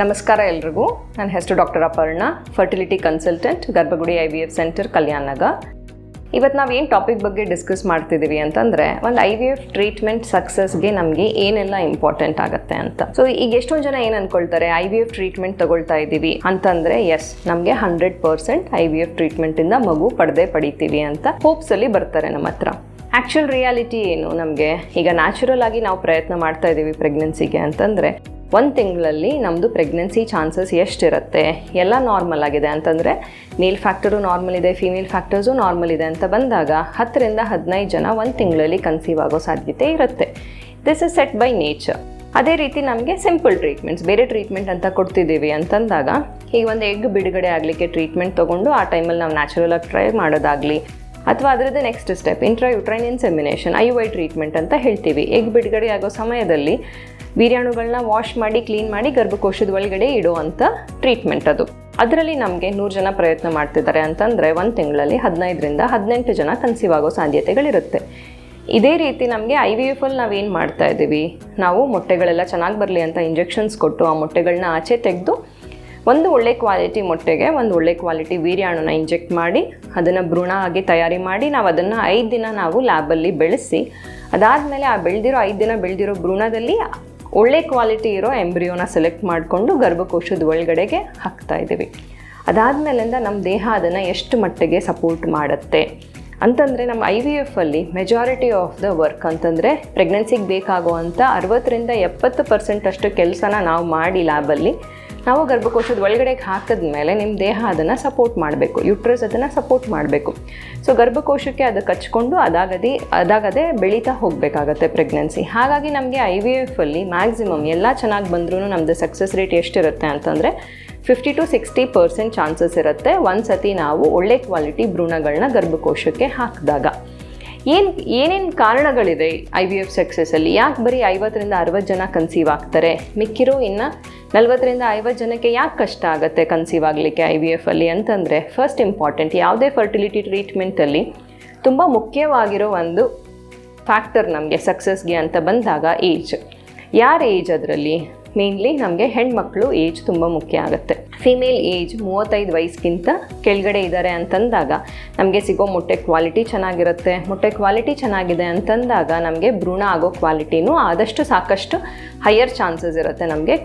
ನಮಸ್ಕಾರ ಎಲ್ರಿಗೂ. ನನ್ನ ಹೆಸರು doctor Aparna fertility consultant Garbhagudi I V F centre ಕಲ್ಯಾಣಗ ಇವತ್ತು ನಾವು ಏನು ಟಾಪಿಕ್ ಬಗ್ಗೆ ಡಿಸ್ಕಸ್ ಮಾಡ್ತಿದ್ದೀವಿ ಅಂತಂದರೆ, ಒಂದು ಐ ವಿ ಎಫ್ ಟ್ರೀಟ್ಮೆಂಟ್ ಸಕ್ಸಸ್ಗೆ ನಮಗೆ ಏನೆಲ್ಲ ಇಂಪಾರ್ಟೆಂಟ್ ಆಗುತ್ತೆ ಅಂತ. ಸೊ ಈಗ ಎಷ್ಟೊಂದು ಜನ ಏನು ಅನ್ಕೊಳ್ತಾರೆ ಐ ವಿ ಎಫ್ ಟ್ರೀಟ್ಮೆಂಟ್ ತಗೊಳ್ತಾ ಇದ್ದೀವಿ ಅಂತಂದರೆ ಎಸ್ ನಮಗೆ hundred percent I V F ಟ್ರೀಟ್ಮೆಂಟಿಂದ ಮಗು ಪಡೆದೇ ಪಡಿತೀವಿ ಅಂತ ಹೋಪ್ಸಲ್ಲಿ ಬರ್ತಾರೆ ನಮ್ಮ ಹತ್ರ. ಆ್ಯಕ್ಚುಲ್ ರಿಯಾಲಿಟಿ ಏನು ನಮಗೆ? ಈಗ ನ್ಯಾಚುರಲ್ ಆಗಿ ನಾವು ಪ್ರಯತ್ನ ಮಾಡ್ತಾ ಇದ್ದೀವಿ ಪ್ರೆಗ್ನೆನ್ಸಿಗೆ ಅಂತಂದರೆ ಒಂದು ತಿಂಗಳಲ್ಲಿ ನಮ್ಮದು ಪ್ರೆಗ್ನೆನ್ಸಿ ಚಾನ್ಸಸ್ ಎಷ್ಟಿರುತ್ತೆ? ಎಲ್ಲ ನಾರ್ಮಲ್ ಆಗಿದೆ ಅಂತಂದರೆ ಮೇಲ್ ಫ್ಯಾಕ್ಟರು ನಾರ್ಮಲ್ ಇದೆ ಫಿಮೇಲ್ ಫ್ಯಾಕ್ಟರ್ಸು ನಾರ್ಮಲ್ ಇದೆ ಅಂತ ಬಂದಾಗ ಹತ್ತರಿಂದ ಹದಿನೈದು ಜನ ಒಂದು ತಿಂಗಳಲ್ಲಿ ಕನ್ಸೀವ್ ಆಗೋ ಸಾಧ್ಯತೆ ಇರುತ್ತೆ. This is set by nature ಅದೇ ರೀತಿ ನಮಗೆ ಸಿಂಪಲ್ ಟ್ರೀಟ್ಮೆಂಟ್ಸ್ ಬೇರೆ ಟ್ರೀಟ್ಮೆಂಟ್ ಅಂತ ಕೊಡ್ತಿದ್ದೀವಿ ಅಂತಂದಾಗ ಈಗ ಒಂದು ಎಗ್ ಬಿಡುಗಡೆ ಆಗಲಿಕ್ಕೆ ಟ್ರೀಟ್ಮೆಂಟ್ ತೊಗೊಂಡು ಆ ಟೈಮಲ್ಲಿ ನಾವು ನ್ಯಾಚುರಲ್ ಆಗಿ ಟ್ರೈ ಮಾಡೋದಾಗಲಿ ಅಥವಾ ಅದರದ್ದು next step intra uterine insemination I Y treatment ಅಂತ ಹೇಳ್ತೀವಿ. ಎಗ್ ಬಿಡುಗಡೆ ಆಗೋ ಸಮಯದಲ್ಲಿ ವೀರ್ಯಾಣುಗಳನ್ನ ವಾಶ್ ಮಾಡಿ ಕ್ಲೀನ್ ಮಾಡಿ ಗರ್ಭಕೋಶದ ಒಳಗಡೆ ಇಡುವಂಥ ಟ್ರೀಟ್ಮೆಂಟ್ ಅದು. ಅದರಲ್ಲಿ ನಮಗೆ ನೂರು ಜನ ಪ್ರಯತ್ನ ಮಾಡ್ತಿದ್ದಾರೆ ಅಂತಂದರೆ ಒಂದು ತಿಂಗಳಲ್ಲಿ ಹದಿನೈದರಿಂದ ಹದಿನೆಂಟು ಜನ ಕನ್ಸೀವ್ ಆಗೋ ಸಾಧ್ಯತೆಗಳಿರುತ್ತೆ. ಇದೇ ರೀತಿ ನಮಗೆ ಐ ವಿ ಎಫ್ ಅಲ್ಲಿ ನಾವೇನು ಮಾಡ್ತಾ ಇದ್ದೀವಿ? ನಾವು ಮೊಟ್ಟೆಗಳೆಲ್ಲ ಚೆನ್ನಾಗಿ ಬರಲಿ ಅಂತ ಇಂಜೆಕ್ಷನ್ಸ್ ಕೊಟ್ಟು ಆ ಮೊಟ್ಟೆಗಳನ್ನ ಆಚೆ ತೆಗೆದು ಒಂದು ಒಳ್ಳೆ ಕ್ವಾಲಿಟಿ ಮೊಟ್ಟೆಗೆ, ಒಂದು ಒಳ್ಳೆ ಕ್ವಾಲಿಟಿ ವೀರ್ಯಾಣುನ ಇಂಜೆಕ್ಟ್ ಮಾಡಿ, ಅದನ್ನು ಭ್ರೂಣ ಆಗಿ ತಯಾರಿ ಮಾಡಿ ನಾವು ಅದನ್ನು ಐದು ದಿನ ನಾವು ಲ್ಯಾಬಲ್ಲಿ ಬೆಳೆಸಿ, ಅದಾದಮೇಲೆ ಆ ಬೆಳೆದಿರೋ ಐದು ದಿನ ಬೆಳೆದಿರೋ ಭ್ರೂಣದಲ್ಲಿ ಒಳ್ಳೆ ಕ್ವಾಲಿಟಿ ಇರೋ ಎಂಬ್ರಿಯೋನ ಸೆಲೆಕ್ಟ್ ಮಾಡಿಕೊಂಡು ಗರ್ಭಕೋಶದ ಒಳಗಡೆಗೆ ಹಾಕ್ತಾ ಇದ್ದೀವಿ. ಅದಾದಮೇಲಿಂದ ನಮ್ಮ ದೇಹ ಅದನ್ನು ಎಷ್ಟು ಮಟ್ಟಿಗೆ ಸಪೋರ್ಟ್ ಮಾಡುತ್ತೆ? ಅಂತಂದರೆ ನಮ್ಮ ಐ ವಿ ಎಫ್ ಅಲ್ಲಿ ಮೆಜಾರಿಟಿ ಆಫ್ ದ ವರ್ಕ್ ಅಂತಂದರೆ ಪ್ರೆಗ್ನೆನ್ಸಿಗೆ ಬೇಕಾಗುವಂಥ ಅರವತ್ತರಿಂದ ಎಪ್ಪತ್ತು ಪರ್ಸೆಂಟಷ್ಟು ಕೆಲಸನ ನಾವು ಮಾಡಿ ಲ್ಯಾಬಲ್ಲಿ ನಾವು ಗರ್ಭಕೋಶದ ಒಳಗಡೆಗೆ ಹಾಕಿದ ಮೇಲೆ ನಿಮ್ಮ ದೇಹ ಅದನ್ನು ಸಪೋರ್ಟ್ ಮಾಡಬೇಕು. ಯುಟ್ರಸ್ ಅದನ್ನು ಸಪೋರ್ಟ್ ಮಾಡಬೇಕು. ಸೊ ಗರ್ಭಕೋಶಕ್ಕೆ ಅದು ಕಚ್ಕೊಂಡು ಅದಾಗದೆ ಅದಾಗದೆ ಬೆಳೀತಾ ಹೋಗಬೇಕಾಗತ್ತೆ ಪ್ರೆಗ್ನೆನ್ಸಿ ಹಾಗಾಗಿ ನಮಗೆ ಐ ವಿ ಎಫಲ್ಲಿ ಮ್ಯಾಕ್ಸಿಮಮ್ ಎಲ್ಲ ಚೆನ್ನಾಗಿ ಬಂದ್ರೂ ನಮ್ಮದು ಸಕ್ಸಸ್ ರೇಟ್ ಎಷ್ಟಿರುತ್ತೆ ಅಂತಂದರೆ fifty to sixty percent chances ಇರುತ್ತೆ ಒಂದು ಸತಿ ನಾವು ಒಳ್ಳೆ ಕ್ವಾಲಿಟಿ ಭ್ರೂಣಗಳನ್ನ ಗರ್ಭಕೋಶಕ್ಕೆ ಹಾಕಿದಾಗ. ಏನು, ಏನೇನು ಕಾರಣಗಳಿದೆ ಐ ವಿ ಎಫ್ ಸಕ್ಸಸ್ಸಲ್ಲಿ ಯಾಕೆ ಬರೀ ಐವತ್ತರಿಂದ ಅರವತ್ತು ಜನ ಕನ್ಸೀವ್ ಆಗ್ತಾರೆ? ಮಿಕ್ಕಿರೋ ಇನ್ನು ನಲ್ವತ್ತರಿಂದ ಐವತ್ತು ಜನಕ್ಕೆ ಯಾಕೆ ಕಷ್ಟ ಆಗುತ್ತೆ ಕನ್ಸೀವ್ ಆಗಲಿಕ್ಕೆ ಐ ವಿ ಎಫ್ ಅಲ್ಲಿ ಅಂತಂದರೆ ಫಸ್ಟ್ ಇಂಪಾರ್ಟೆಂಟ್ ಯಾವುದೇ ಫರ್ಟಿಲಿಟಿ ಟ್ರೀಟ್ಮೆಂಟಲ್ಲಿ ತುಂಬ ಮುಖ್ಯವಾಗಿರೋ ಒಂದು ಫ್ಯಾಕ್ಟರ್ ನಮಗೆ ಸಕ್ಸಸ್ಗೆ ಅಂತ ಬಂದಾಗ ಏಜ್ ಯಾರ ಏಜ್ ಅದರಲ್ಲಿ? ಮೇನ್ಲಿ ನಮಗೆ ಹೆಣ್ಮಕ್ಳು ಏಜ್ ತುಂಬ ಮುಖ್ಯ ಆಗುತ್ತೆ. ಫಿಮೇಲ್ ಏಜ್ ಮೂವತ್ತೈದು ವಯಸ್ಸಿಗಿಂತ ಕೆಳಗಡೆ ಇದ್ದಾರೆ ಅಂತಂದಾಗ ನಮಗೆ ಸಿಗೋ ಮೊಟ್ಟೆ ಕ್ವಾಲಿಟಿ ಚೆನ್ನಾಗಿರುತ್ತೆ. ಮೊಟ್ಟೆ ಕ್ವಾಲಿಟಿ ಚೆನ್ನಾಗಿದೆ ಅಂತಂದಾಗ ನಮಗೆ ಭ್ರೂಣ ಆಗೋ ಕ್ವಾಲಿಟಿನೂ ಆದಷ್ಟು ಸಾಕಷ್ಟು ಹೈಯರ್ ಚಾನ್ಸಸ್ ಇರುತ್ತೆ ನಮಗೆ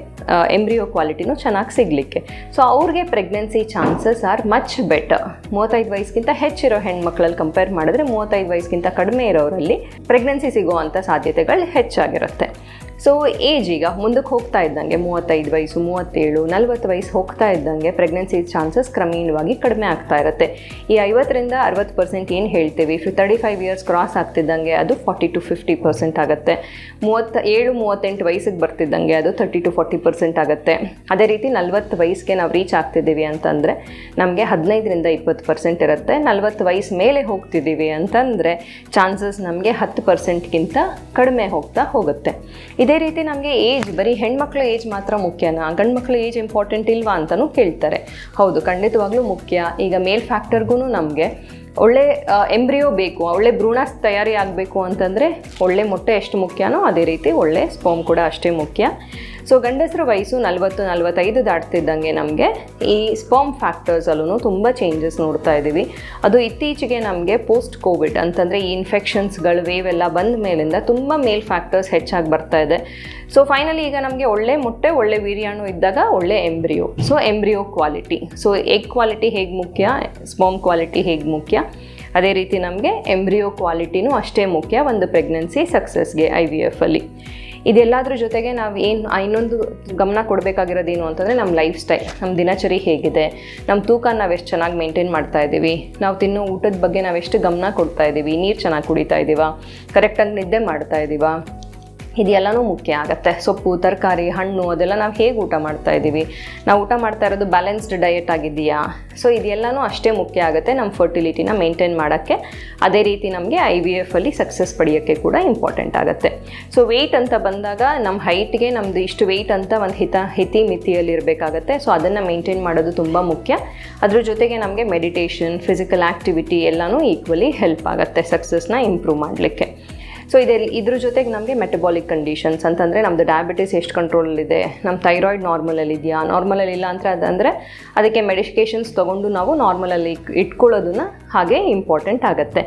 ಎಂಬ್ರಿಯೋ ಕ್ವಾಲಿಟಿನೂ ಚೆನ್ನಾಗಿ ಸಿಗಲಿಕ್ಕೆ. ಸೊ ಅವ್ರಿಗೆ pregnancy chances are much better ಮೂವತ್ತೈದು ವಯಸ್ಸಿಗಿಂತ ಹೆಚ್ಚಿರೋ ಹೆಣ್ಮಕ್ಳಲ್ಲಿ ಕಂಪೇರ್ ಮಾಡಿದ್ರೆ ಮೂವತ್ತೈದು ವಯಸ್ಸಿಗಿಂತ ಕಡಿಮೆ ಇರೋರಲ್ಲಿ ಪ್ರೆಗ್ನೆನ್ಸಿ ಸಿಗುವಂಥ ಸಾಧ್ಯತೆಗಳು ಹೆಚ್ಚಾಗಿರುತ್ತೆ. ಸೊ ಏಜ್ ಈಗ ಮುಂದಕ್ಕೆ ಹೋಗ್ತಾ ಇದ್ದಂಗೆ ಮೂವತ್ತೈದು ವಯಸ್ಸು, ಮೂವತ್ತೇಳು, ನಲವತ್ತು ವಯಸ್ಸು ಹೋಗ್ತಾ ಇದ್ದಂಗೆ ಪ್ರೆಗ್ನೆನ್ಸಿ ಚಾನ್ಸಸ್ ಕ್ರಮೇಣವಾಗಿ ಕಡಿಮೆ ಆಗ್ತಾ ಇರುತ್ತೆ. ಈ ಐವತ್ತರಿಂದ ಅರವತ್ತು ಪರ್ಸೆಂಟ್ ಏನು ಹೇಳ್ತೀವಿ? ಫಿ ತರ್ಟಿ ಫೈವ್ ಇಯರ್ಸ್ ಕ್ರಾಸ್ ಆಗ್ತಿದ್ದಂಗೆ ಅದು ಫಾರ್ಟಿ ಟು ಫಿಫ್ಟಿ ಪರ್ಸೆಂಟ್ ಆಗುತ್ತೆ. ಮೂವತ್ತ ಏಳು ಮೂವತ್ತೆಂಟು ವಯಸ್ಸಿಗೆ ಬರ್ತಿದ್ದಂಗೆ ಅದು ತರ್ಟಿ ಟು ಫಾರ್ಟಿ ಪರ್ಸೆಂಟ್ ಆಗುತ್ತೆ. ಅದೇ ರೀತಿ ನಲ್ವತ್ತು ವಯಸ್ಸಿಗೆ ನಾವು ರೀಚ್ ಆಗ್ತಿದ್ದೀವಿ ಅಂತಂದರೆ ನಮಗೆ ಹದಿನೈದರಿಂದ ಇಪ್ಪತ್ತು ಪರ್ಸೆಂಟ್ ಇರುತ್ತೆ. ನಲವತ್ತು ವಯಸ್ಸು ಮೇಲೆ ಹೋಗ್ತಿದ್ದೀವಿ ಅಂತಂದರೆ ಚಾನ್ಸಸ್ ನಮಗೆ ಹತ್ತು ಪರ್ಸೆಂಟ್ಗಿಂತ ಕಡಿಮೆ ಹೋಗ್ತಾ ಹೋಗುತ್ತೆ. ಇದೇ ರೀತಿ ನಮಗೆ ಏಜ್, ಬರೀ ಹೆಣ್ಮಕ್ಳ ಏಜ್ ಮಾತ್ರ ಮುಖ್ಯನಾ? ಗಂಡು ಮಕ್ಳ ಏಜ್ ಇಂಪಾರ್ಟೆಂಟ್ ಇಲ್ವಾ ಅಂತಲೂ ಕೇಳ್ತಾರೆ. ಹೌದು, ಖಂಡಿತವಾಗ್ಲೂ ಮುಖ್ಯ. ಈಗ ಮೇಲ್ ಫ್ಯಾಕ್ಟರ್ಗೂ ನಮಗೆ ಒಳ್ಳೆ ಎಂಬ್ರಿಯೋ ಬೇಕು ಒಳ್ಳೆ ಭ್ರೂಣ ತಯಾರಿ ಆಗಬೇಕು ಅಂತಂದರೆ ಒಳ್ಳೆ ಮೊಟ್ಟೆ ಎಷ್ಟು ಮುಖ್ಯನೋ ಅದೇ ರೀತಿ ಒಳ್ಳೆ ಸ್ಪೋಮ್ ಕೂಡ ಅಷ್ಟೇ ಮುಖ್ಯ. ಸೊ ಗಂಡಸರ ವಯಸ್ಸು ನಲವತ್ತು, ನಲವತ್ತೈದು ದಾಟ್ತಿದ್ದಂಗೆ ನಮಗೆ ಈ ಸ್ಪರ್ಮ್ ಫ್ಯಾಕ್ಟರ್ಸಲ್ಲೂ ತುಂಬ ಚೇಂಜಸ್ ನೋಡ್ತಾ ಇದ್ದೀವಿ. ಅದು ಇತ್ತೀಚೆಗೆ ನಮಗೆ ಪೋಸ್ಟ್ ಕೋವಿಡ್ ಅಂತಂದರೆ ಈ ಇನ್ಫೆಕ್ಷನ್ಸ್ಗಳು ವೇವ್ ಎಲ್ಲ ಬಂದ ಮೇಲಿಂದ ತುಂಬ ಮೇಲ್ ಫ್ಯಾಕ್ಟರ್ಸ್ ಹೆಚ್ಚಾಗಿ ಬರ್ತಾ ಇದೆ. ಸೊ ಫೈನಲಿ ಈಗ ನಮಗೆ ಒಳ್ಳೆ ಮೊಟ್ಟೆ, ಒಳ್ಳೆ ವೀರ್ಯಾಣು ಇದ್ದಾಗ ಒಳ್ಳೆ embryo so embryo quality so egg quality ಹೇಗೆ ಮುಖ್ಯ? ಸ್ಪರ್ಮ್ ಕ್ವಾಲಿಟಿ ಹೇಗೆ ಮುಖ್ಯ? ಅದೇ ರೀತಿ ನಮಗೆ ಎಂಬ್ರಿಯೋ ಕ್ವಾಲಿಟಿನೂ ಅಷ್ಟೇ ಮುಖ್ಯ ಒಂದು ಪ್ರೆಗ್ನೆನ್ಸಿ ಸಕ್ಸಸ್ಗೆ ಐ ವಿ ಅಲ್ಲಿ. ಇದೆಲ್ಲದ್ರ ಜೊತೆಗೆ ನಾವು ಏನು ಇನ್ನೊಂದು ಗಮನ ಕೊಡಬೇಕಾಗಿರೋದೇನು ಅಂತಂದರೆ ನಮ್ಮ ಲೈಫ್ ಸ್ಟೈಲ್ ನಮ್ಮ ದಿನಚರಿ ಹೇಗಿದೆ ನಮ್ಮ ತೂಕ ನಾವು ಎಷ್ಟು ಚೆನ್ನಾಗಿ ಮೇಂಟೈನ್ ಮಾಡ್ತಾ ಇದ್ದೀವಿ, ನಾವು ತಿನ್ನೋ ಊಟದ ಬಗ್ಗೆ ನಾವು ಎಷ್ಟು ಗಮನ ಕೊಡ್ತಾ ಇದ್ದೀವಿ, ನೀರು ಚೆನ್ನಾಗಿ ಕುಡಿತಾ ಇದ್ದೀವಾ ಕರೆಕ್ಟಾಗಿ ನಿದ್ದೆ ಮಾಡ್ತಾ ಇದ್ದೀವಾ ಇದೆಲ್ಲನೂ ಮುಖ್ಯ ಆಗುತ್ತೆ. ಸೊಪ್ಪು, ತರಕಾರಿ, ಹಣ್ಣು ಅದೆಲ್ಲ ನಾವು ಹೇಗೆ ಊಟ ಮಾಡ್ತಾ ಇದ್ದೀವಿ? ನಾವು ಊಟ ಮಾಡ್ತಾ ಇರೋದು ಬ್ಯಾಲೆನ್ಸ್ಡ್ ಡಯಟ್ ಆಗಿದೆಯಾ ಸೊ ಇದೆಲ್ಲನೂ ಅಷ್ಟೇ ಮುಖ್ಯ ಆಗುತ್ತೆ ನಮ್ಮ ಫರ್ಟಿಲಿಟಿನ ಮೇಂಟೈನ್ ಮಾಡೋಕ್ಕೆ. ಅದೇ ರೀತಿ ನಮಗೆ ಐ ವಿ ಎಫ್ ಅಲ್ಲಿ ಸಕ್ಸಸ್ ಪಡೆಯೋಕ್ಕೆ ಕೂಡ ಇಂಪಾರ್ಟೆಂಟ್ ಆಗುತ್ತೆ. ಸೊ ವೆಯ್ಟ್ ಅಂತ ಬಂದಾಗ ನಮ್ಮ ಹೈಟ್ಗೆ ನಮ್ಮದು ಇಷ್ಟು ವೆಯ್ಟ್ ಅಂತ ಒಂದು ಹಿತ, ಹಿತಿ ಮಿತಿಯಲ್ಲಿ ಇರಬೇಕಾಗತ್ತೆ. ಸೊ ಅದನ್ನು ಮೇಂಟೈನ್ ಮಾಡೋದು ತುಂಬ ಮುಖ್ಯ. ಅದ್ರ ಜೊತೆಗೆ ನಮಗೆ ಮೆಡಿಟೇಷನ್ ಫಿಸಿಕಲ್ ಆ್ಯಕ್ಟಿವಿಟಿ ಎಲ್ಲನೂ ಈಕ್ವಲಿ ಹೆಲ್ಪ್ ಆಗುತ್ತೆ ಸಕ್ಸಸ್ನ ಇಂಪ್ರೂವ್ ಮಾಡಲಿಕ್ಕೆ. ಸೊ ಇದೆಲ್ಲ ಇದ್ರ ಜೊತೆಗೆ ನಮಗೆ ಮೆಟಬಾಲಿಕ್ ಕಂಡೀಷನ್ಸ್ ಅಂತಂದರೆ ನಮ್ಮದು ಡಯಾಬಿಟಿಸ್ ಎಷ್ಟು ಕಂಟ್ರೋಲಲ್ಲಿದೆ ನಮ್ಮ ಥೈರಾಯ್ಡ್ ನಾರ್ಮಲಲ್ಲಿ ಇದೆಯಾ ನಾರ್ಮಲಲ್ಲಿ ಇಲ್ಲ ಅಂತ ಅದಂದರೆ ಅದಕ್ಕೆ ಮೆಡಿಕೇಷನ್ಸ್ ತೊಗೊಂಡು ನಾವು ನಾರ್ಮಲಲ್ಲಿ ಇಟ್ಕೊಳ್ಳೋದನ್ನ ಹಾಗೆ ಇಂಪಾರ್ಟೆಂಟ್ ಆಗುತ್ತೆ.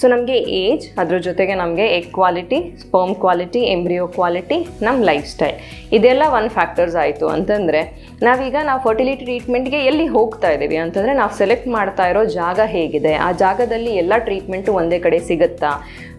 ಸೊ ನಮಗೆ ಏಜ್ ಅದ್ರ ಜೊತೆಗೆ ನಮಗೆ egg quality sperm quality embryo quality ನಮ್ಮ ಲೈಫ್ ಸ್ಟೈಲ್ ಇದೆಲ್ಲ ಒನ್ ಫ್ಯಾಕ್ಟರ್ಸ್ ಆಯಿತು ಅಂತಂದರೆ, ನಾವೀಗ ನಾವು ಫರ್ಟಿಲಿಟಿ ಟ್ರೀಟ್ಮೆಂಟ್ಗೆ ಎಲ್ಲಿ ಹೋಗ್ತಾ ಇದ್ದೀವಿ ಅಂತಂದರೆ, ನಾವು ಸೆಲೆಕ್ಟ್ ಮಾಡ್ತಾ ಇರೋ ಜಾಗ ಹೇಗಿದೆ? ಆ ಜಾಗದಲ್ಲಿ ಎಲ್ಲ ಟ್ರೀಟ್ಮೆಂಟು ಒಂದೇ ಕಡೆ ಸಿಗುತ್ತಾ?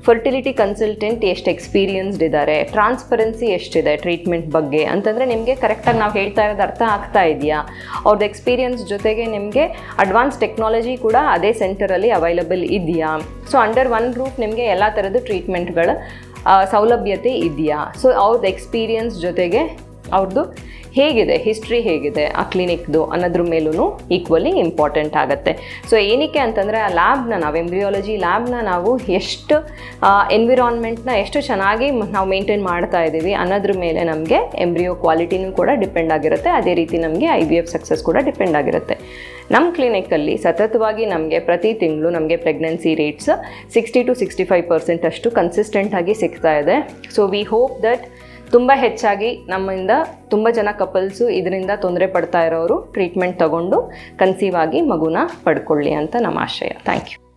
ಫರ್ಟಿಲಿಟಿ ಕನ್ಸಲ್ಟೆಂಟ್ ಎಷ್ಟು ಎಕ್ಸ್ಪೀರಿಯನ್ಸ್ಡ್ ಇದ್ದಾರೆ ಟ್ರಾನ್ಸ್ಪರೆನ್ಸಿ ಎಷ್ಟಿದೆ ಟ್ರೀಟ್ಮೆಂಟ್ ಬಗ್ಗೆ? ಅಂತಂದರೆ, ನಿಮಗೆ ಕರೆಕ್ಟಾಗಿ ನಾವು ಹೇಳ್ತಾ ಇರೋದು ಅರ್ಥ ಆಗ್ತಾ ಇದೆಯಾ? ಅವ್ರದ್ದು ಎಕ್ಸ್ಪೀರಿಯನ್ಸ್ ಜೊತೆಗೆ ನಿಮಗೆ ಅಡ್ವಾನ್ಸ್ ಟೆಕ್ನಾಲಜಿ ಕೂಡ ಅದೇ ಸೆಂಟರಲ್ಲಿ ಅವೈಲಬಲ್ ಇದೆಯಾ ಸೊ ಅಂಡರ್ ಒನ್ ರೂಫ್ ನಿಮಗೆ ಎಲ್ಲ ಥರದ ಟ್ರೀಟ್ಮೆಂಟ್ಗಳ ಸೌಲಭ್ಯತೆ ಇದೆಯಾ ಸೊ ಅವ್ರದ್ದು ಎಕ್ಸ್ಪೀರಿಯನ್ಸ್ ಜೊತೆಗೆ ಅವ್ರದ್ದು ಹೇಗಿದೆ ಹಿಸ್ಟ್ರಿ ಹೇಗಿದೆ, ಆ ಕ್ಲಿನಿಕ್ದು ಅನ್ನೋದ್ರ ಮೇಲೂ ಈಕ್ವಲಿ ಇಂಪಾರ್ಟೆಂಟ್ ಆಗುತ್ತೆ. ಸೊ ಏನಕ್ಕೆ ಅಂತಂದರೆ, ಆ ಲ್ಯಾಬ್ನ ನಾವು ಎಂಬ್ರಿಯಾಲಜಿ ಲ್ಯಾಬ್ನ ನಾವು ಎಷ್ಟು ಎನ್ವಿರಾನ್ಮೆಂಟ್ನ ಎಷ್ಟು ಚೆನ್ನಾಗಿ ನಾವು ಮೇಂಟೈನ್ ಮಾಡ್ತಾ ಇದ್ದೀವಿ ಅನ್ನೋದ್ರ ಮೇಲೆ ನಮಗೆ ಎಂಬ್ರಿಯೋ ಕ್ವಾಲಿಟಿನೂ ಕೂಡ ಡಿಪೆಂಡ್ ಆಗಿರುತ್ತೆ. ಅದೇ ರೀತಿ ನಮಗೆ ಐ ವಿ ಎಫ್ ಸಕ್ಸಸ್ ಕೂಡ ಡಿಪೆಂಡ್ ಆಗಿರುತ್ತೆ. ನಮ್ಮ ಕ್ಲಿನಿಕ್ಕಲ್ಲಿ ಸತತವಾಗಿ ನಮಗೆ ಪ್ರತಿ ತಿಂಗಳು ನಮಗೆ pregnancy rates sixty to sixty five percent ಅಷ್ಟು ಕನ್ಸಿಸ್ಟೆಂಟಾಗಿ ಸಿಗ್ತಾ ಇದೆ. ಸೊ ವಿ ಹೋಪ್ ದಟ್ ತುಂಬ ಹೆಚ್ಚಾಗಿ ನಮ್ಮಿಂದ ತುಂಬ ಜನ ಕಪಲ್ಸು ಇದರಿಂದ ತೊಂದರೆ ಪಡ್ತಾ ಇರೋರು ಟ್ರೀಟ್ಮೆಂಟ್ ತಗೊಂಡು ಕನ್ಸೀವ್ ಆಗಿ ಮಗುನ ಪಡ್ಕೊಳ್ಳಿ ಅಂತ ನಮ್ಮ ಆಶಯ. Thank you